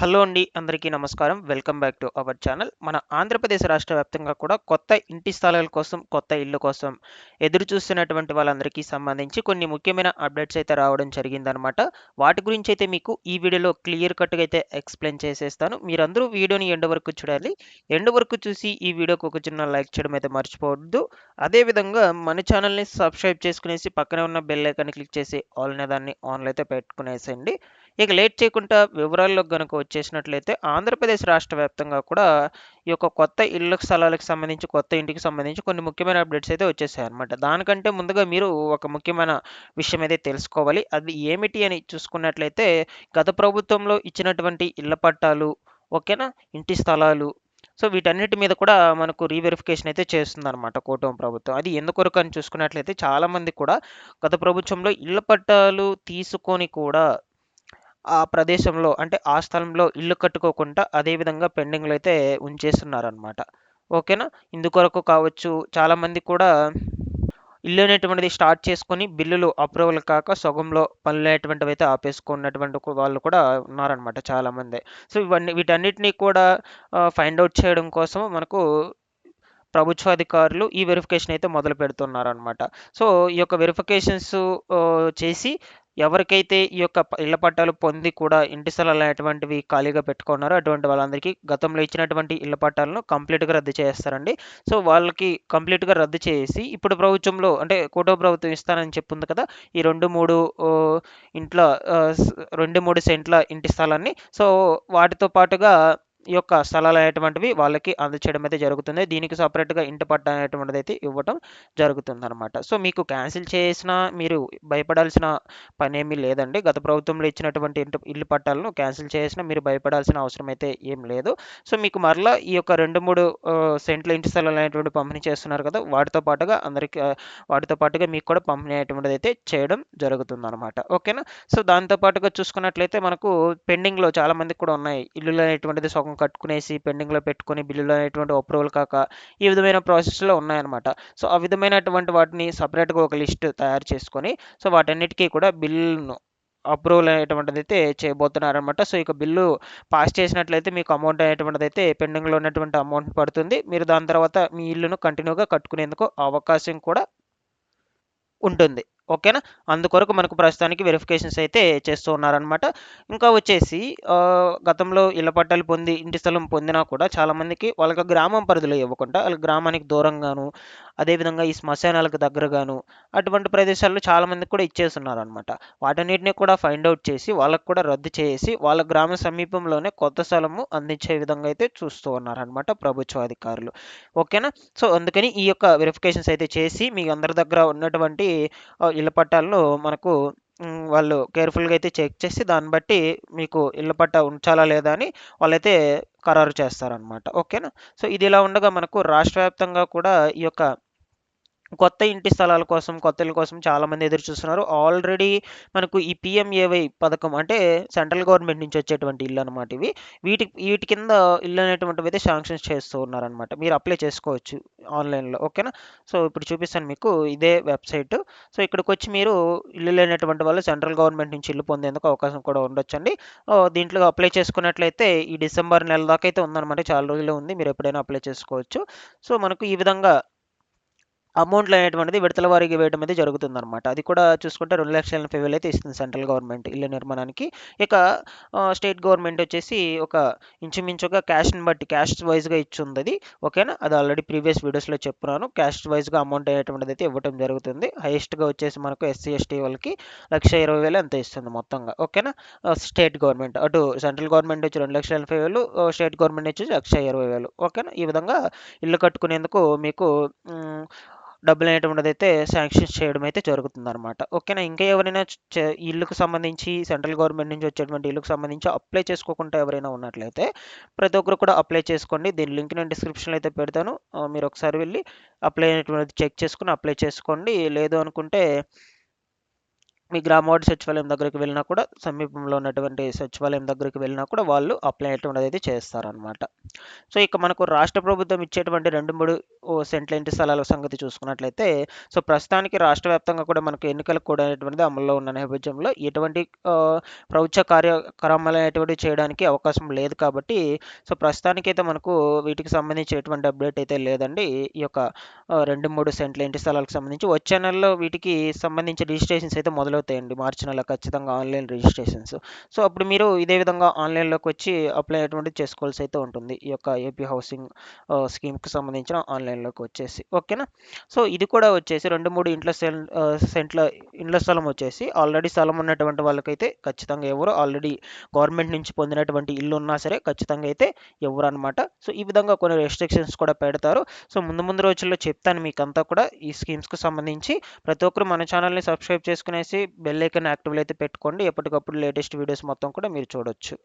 Hello అండి అందరికీ నమస్కారం. Welcome back to our channel. మన ఆంధ్రప్రదేశ్ రాష్ట్ర వ్యాప్తంగా కూడా కొత్త ఇంటి స్థలాల కోసం కొత్త ఇల్లు కోసం ఎదురు చూస్తున్నటువంటి వాళ్ళందరికీ సంబంధించి కొన్ని ముఖ్యమైన అప్డేట్స్ అయితే రావడం జరిగిందనమాట వాటి గురించి అయితే మీకు ఈ వీడియోలో క్లియర్ కట్గా అయితే ఎక్స్ప్లెయిన్ చేసేస్తాను. మీరందరూ వీడియోని ఎండ్ వరకు చూడాలి. ఎండ్ వరకు చూసి ఈ వీడియోకి ఒక చిన్న లైక్ చేయడం అయితే మర్చిపోవద్దు. అదేవిధంగా మన ఛానల్ని సబ్స్క్రైబ్ చేసుకునేసి పక్కనే ఉన్న బెల్ ఐకాన్ని క్లిక్ చేసి ఆల్ అనే దాన్ని ఆన్లో అయితే పెట్టుకునేసేయండి. ఇక లేట్ చేయకుండా వివరాల్లో కనుక వచ్చేసినట్లయితే ఆంధ్రప్రదేశ్ రాష్ట్ర వ్యాప్తంగా కూడా ఈ యొక్క కొత్త ఇళ్ళ స్థలాలకు సంబంధించి కొత్త ఇంటికి సంబంధించి కొన్ని ముఖ్యమైన అప్డేట్స్ అయితే వచ్చేసాయి అనమాట దానికంటే ముందుగా మీరు ఒక ముఖ్యమైన విషయం అయితే తెలుసుకోవాలి. అది ఏమిటి అని చూసుకున్నట్లయితే గత ప్రభుత్వంలో ఇచ్చినటువంటి ఇళ్ళ పట్టాలు ఓకేనా? ఇంటి స్థలాలు. సో వీటన్నిటి మీద కూడా మనకు రీవెరిఫికేషన్ అయితే చేస్తుందన్నమాట కూటమి ప్రభుత్వం. అది ఎందుకొరకు అని చూసుకున్నట్లయితే చాలామంది కూడా గత ప్రభుత్వంలో ఇళ్ళ పట్టాలు తీసుకొని కూడా ఆ ప్రదేశంలో అంటే ఆ స్థలంలో ఇల్లు కట్టుకోకుండా అదేవిధంగా పెండింగ్లో అయితే ఉంచేస్తున్నారనమాట ఓకేనా? ఇందుకొరకు కావచ్చు చాలామంది కూడా ఇల్లు అనేటువంటిది స్టార్ట్ చేసుకొని బిల్లులు అప్రూవల్ కాక సగంలో పనులు అనేటువంటివి అయితే ఆపేసుకున్నటువంటి వాళ్ళు కూడా ఉన్నారనమాట చాలామంది. సో ఇవన్నీ వీటన్నిటిని కూడా ఫైండ్ అవుట్ చేయడం కోసం మనకు ప్రభుత్వాధికారులు ఈ వెరిఫికేషన్ అయితే మొదలు పెడుతున్నారనమాట సో ఈ యొక్క వెరిఫికేషన్స్ చేసి ఎవరికైతే ఈ యొక్క ఇళ్ళ పట్టాలు పొంది కూడా ఇంటి స్థలాలు అనేటువంటివి ఖాళీగా పెట్టుకున్నారో అటువంటి వాళ్ళందరికీ గతంలో ఇచ్చినటువంటి ఇళ్ళ పట్టాలను కంప్లీట్గా రద్దు చేస్తారండి. సో వాళ్ళకి కంప్లీట్గా రద్దు చేసి ఇప్పుడు ప్రభుత్వంలో అంటే కూటో ప్రభుత్వం ఇస్తానని చెప్పింది కదా ఈ రెండు మూడు ఇంట్లో రెండు మూడు సెంట్ల ఇంటి స్థలాన్ని. సో వాటితో పాటుగా యొక్క స్థలాలు అనేటువంటివి వాళ్ళకి అందచేయడం అయితే జరుగుతుంది. దీనికి సపరేట్గా ఇంటి పట్టా అనేటువంటిది అయితే ఇవ్వటం జరుగుతుంది అనమాట సో మీకు క్యాన్సిల్ చేసిన మీరు భయపడాల్సిన పని ఏమీ లేదండి. గత ప్రభుత్వంలో ఇచ్చినటువంటి ఇంటి ఇల్లు పట్టాలను క్యాన్సిల్ చేసినా మీరు భయపడాల్సిన అవసరం అయితే ఏం లేదు. సో మీకు మరలా ఈ యొక్క రెండు మూడు సెంట్ల ఇంటి స్థలాలు అనేటువంటి పంపిణీ చేస్తున్నారు కదా వాటితో పాటుగా అందరికీ వాటితో పాటుగా మీకు కూడా పంపిణీ అనేటువంటిది అయితే చేయడం జరుగుతుంది అనమాట ఓకేనా? సో దాంతో పాటుగా చూసుకున్నట్లయితే మనకు పెండింగ్లో చాలా మందికి కూడా ఉన్నాయి. ఇల్లులు అనేటువంటిది సగం కట్టుకునేసి పెండింగ్లో పెట్టుకుని బిల్లులు అనేటువంటి అప్రూవల్ కాక ఈ విధమైన ప్రాసెస్లో ఉన్నాయన్నమాట. సో ఆ విధమైనటువంటి వాటిని సపరేట్గా ఒక లిస్ట్ తయారు చేసుకొని సో వాటన్నిటికీ కూడా బిల్లును అప్రూవల్ అనేటువంటిది అయితే చేయబోతున్నారనమాట సో ఇక బిల్లు పాస్ చేసినట్లయితే మీకు అమౌంట్ అనేటువంటిది అయితే పెండింగ్లో ఉన్నటువంటి అమౌంట్ పడుతుంది. మీరు దాని తర్వాత మీ ఇల్లును కంటిన్యూగా కట్టుకునేందుకు అవకాశం కూడా ఉంటుంది. ఓకేనా? అందుకొరకు మనకు ప్రస్తుతానికి వెరిఫికేషన్స్ అయితే చేస్తూ ఉన్నారనమాట ఇంకా వచ్చేసి గతంలో ఇళ్ళ పట్టాలు పొంది ఇంటి స్థలం పొందినా కూడా చాలామందికి వాళ్ళకి గ్రామం పరిధిలో ఇవ్వకుండా వాళ్ళ గ్రామానికి దూరంగాను అదేవిధంగా ఈ శ్మశానాలకు దగ్గరగాను అటువంటి ప్రదేశాల్లో చాలామందికి కూడా ఇచ్చేస్తున్నారు అనమాట వాటన్నిటిని కూడా ఫైండ్ అవుట్ చేసి వాళ్ళకు కూడా రద్దు చేసి వాళ్ళ గ్రామ సమీపంలోనే కొత్త స్థలము అందించే విధంగా అయితే చూస్తూ ఉన్నారనమాట ప్రభుత్వ అధికారులు. ఓకేనా? సో అందుకని ఈ యొక్క వెరిఫికేషన్స్ అయితే చేసి మీ అందరి దగ్గర ఉన్నటువంటి ఇళ్ళ పట్టాలను మనకు వాళ్ళు కేర్ఫుల్గా అయితే చెక్ చేసి దాన్ని బట్టి మీకు ఇళ్ళ పట్ట ఉంచాలా లేదా అని వాళ్ళైతే ఖరారు చేస్తారనమాట ఓకేనా? సో ఇది ఇలా ఉండగా మనకు రాష్ట్ర వ్యాప్తంగా కూడా ఈ యొక్క కొత్త ఇంటి స్థలాల కోసం కొత్త ఇళ్ళ కోసం చాలామంది ఎదురు చూస్తున్నారు. ఆల్రెడీ మనకు ఈ పిఎంఏవై పథకం అంటే సెంట్రల్ గవర్నమెంట్ నుంచి వచ్చేటువంటి ఇల్లు అనమాట ఇవి. వీటి వీటి కింద ఇల్లు అనేటువంటివి అయితే శాంక్షన్స్ చేస్తూ ఉన్నారనమాట మీరు అప్లై చేసుకోవచ్చు ఆన్లైన్లో ఓకేనా సో ఇప్పుడు చూపిస్తాను మీకు ఇదే వెబ్సైట్ సో ఇక్కడికి వచ్చి మీరు ఇల్లు లేనటువంటి వాళ్ళు సెంట్రల్ గవర్నమెంట్ నుంచి ఇల్లు పొందేందుకు అవకాశం కూడా ఉండొచ్చండి. దీంట్లో అప్లై చేసుకున్నట్లయితే ఈ డిసెంబర్ నెల దాకా అయితే ఉందన్నమాట. చాలా రోజులు ఉంది. మీరు ఎప్పుడైనా అప్లై చేసుకోవచ్చు. సో మనకు ఈ విధంగా అమౌంట్లు అనేటువంటిది విడతల వారికి వేయడం అయితే జరుగుతుందన్నమాట. అది కూడా చూసుకుంటే రెండు లక్షల ఎనభై వేలు అయితే ఇస్తుంది సెంట్రల్ గవర్నమెంట్ ఇళ్ళ నిర్మాణానికి. ఇక స్టేట్ గవర్నమెంట్ వచ్చేసి ఒక ఇంచుమించుగా క్యాష్ని బట్టి క్యాష్ వైజ్గా ఇచ్చింది అది ఓకేనా? అది ఆల్రెడీ ప్రీవియస్ వీడియోస్లో చెప్పున్నాను. క్యాష్ వైజ్గా అమౌంట్ అనేటువంటిది అయితే ఇవ్వడం జరుగుతుంది. హైయెస్ట్గా వచ్చేసి మనకు ఎస్సీ ఎస్టీ వాళ్ళకి లక్ష ఇరవై వేలు ఎంత ఇస్తుంది మొత్తంగా. ఓకేనా? స్టేట్ గవర్నమెంట్ అటు సెంట్రల్ గవర్నమెంట్ వచ్చి రెండు లక్షల ఎనభై వేలు స్టేట్ గవర్నమెంట్ వచ్చి లక్ష ఇరవై వేలు. ఓకేనా? ఈ విధంగా ఇల్లు కట్టుకునేందుకు మీకు డబ్బులు అనేటువంటిది అయితే శాంక్షన్స్ చేయడం అయితే జరుగుతుంది అనమాట ఓకేనా? ఇంకా ఎవరైనా ఇల్లుకు సంబంధించి సెంట్రల్ గవర్నమెంట్ నుంచి వచ్చేటువంటి ఇల్లుకు సంబంధించి అప్లై చేసుకోకుండా ఎవరైనా ఉన్నట్లయితే ప్రతి ఒక్కరు కూడా అప్లై చేసుకోండి. దీని లింక్ నేను డిస్క్రిప్షన్లో అయితే పెడతాను. మీరు ఒకసారి వెళ్ళి అప్లై అనేటువంటిది చెక్ చేసుకుని అప్లై చేసుకోండి. లేదు అనుకుంటే మీ గ్రామవాడి సచివాలయం దగ్గరికి వెళ్ళినా కూడా సమీపంలో ఉన్నటువంటి సచివాలయం దగ్గరికి వెళ్ళినా కూడా వాళ్ళు అప్లై అటువంటిది అయితే చేస్తారనమాట సో ఇక మనకు రాష్ట్ర ప్రభుత్వం ఇచ్చేటువంటి రెండు మూడు సెంట్ల ఇంటి స్థలాల సంగతి చూసుకున్నట్లయితే సో ప్రస్తుతానికి రాష్ట్ర వ్యాప్తంగా కూడా మనకు ఎన్నికలు కూడా అనేటువంటిది అమల్లో ఉన్న నేపథ్యంలో ఎటువంటి ప్రభుత్వ కార్యక్రమాలు అనేటువంటివి చేయడానికి అవకాశం లేదు కాబట్టి సో ప్రస్తుతానికైతే మనకు వీటికి సంబంధించేటువంటి అప్డేట్ అయితే లేదండి. ఈ యొక్క రెండు మూడు సెంట్ల ఇంటి స్థలాలకు సంబంధించి వచ్చే నెలలో వీటికి సంబంధించి రిజిస్ట్రేషన్స్ అయితే మొదలు మొదలవుతాయండి మార్చి నెల ఖచ్చితంగా ఆన్లైన్ రిజిస్ట్రేషన్స్. సో అప్పుడు మీరు ఇదే విధంగా ఆన్లైన్లోకి వచ్చి అప్లై అటువంటి చేసుకోవాల్సి అయితే ఉంటుంది. ఈ యొక్క ఏపీ హౌసింగ్ స్కీమ్కి సంబంధించిన ఆన్లైన్లోకి వచ్చేసి. ఓకేనా? సో ఇది కూడా వచ్చేసి రెండు మూడు ఇంట్ల సెంట్ల ఇండ్ల స్థలం వచ్చేసి ఆల్రెడీ స్థలం ఉన్నటువంటి వాళ్ళకైతే ఖచ్చితంగా ఎవరు ఆల్రెడీ గవర్నమెంట్ నుంచి పొందినటువంటి ఇల్లు ఉన్నా సరే ఖచ్చితంగా అయితే ఎవరు అనమాట సో ఈ విధంగా కొన్ని రెస్ట్రిక్షన్స్ కూడా పెడతారు. సో ముందు ముందు రోజుల్లో చెప్తాను మీకు అంతా కూడా. ఈ స్కీమ్స్కి సంబంధించి ప్రతి ఒక్కరు మన ఛానల్ని సబ్స్క్రైబ్ చేసుకునేసి బెల్ ఐకన్ యాక్టివ్లో అయితే పెట్టుకోండి. ఎప్పటికప్పుడు లేటెస్ట్ వీడియోస్ మొత్తం కూడా మీరు చూడొచ్చు.